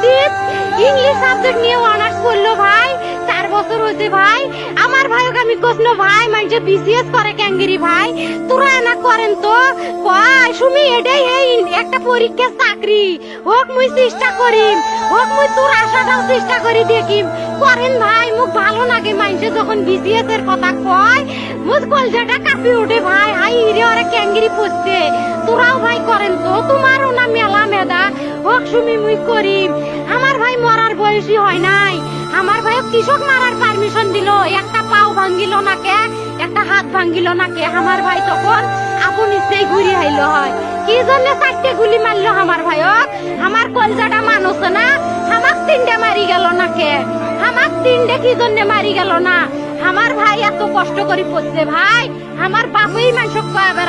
রুকিয়া English subject নিয়ে honours করল ভাই, চার বছর হয়েছে ভাই। আমার ভাইকে আমি কৃষ্ণ ভাই মানে বিসিএস করে ক্যাঙ্গিরি ভাই। তোরা না করেন তো? কয়, সুমি, এটাই এই একটা পরীক্ষা চাকরি। হোক মুই চেষ্টা করিম, হোক মুই তোর আশাটাও চেষ্টা করি দেখিম। করেন ভাই মুখ ভালো লাগে মানুষে যখন বিসিএস এর কথা কয়, মুখ কলজাটা কাঁপি ওঠে ভাই। হাই রে ওরা, ক্যাঙ্গিরি পড়ছে তোরাও ভাই করেন তো? সুমি মুই করিম আমার ভাই মরার বয়সী হয় নাই। আমার ভাই কৃষক মারার পারমিশন দিল। একটা পাও ভাঙ্গিল না কে? একটা হাত ভাঙ্গিল না কে? আমার ভাই তখন আপন ইচ্ছেই ঘুরি আইলো হয়। কি জন্য চারটে গুলি মারলো আমার ভাইক আমার কলজাটা মানুষ না? আমাক তিনটে মারি গেল না কে? আমাক তিনটে কি জন্য মারি গেল না? আমার ভাই এত কষ্ট করে পড়ছে ভাই। আমার বাপই মানুষ কয়ে আমার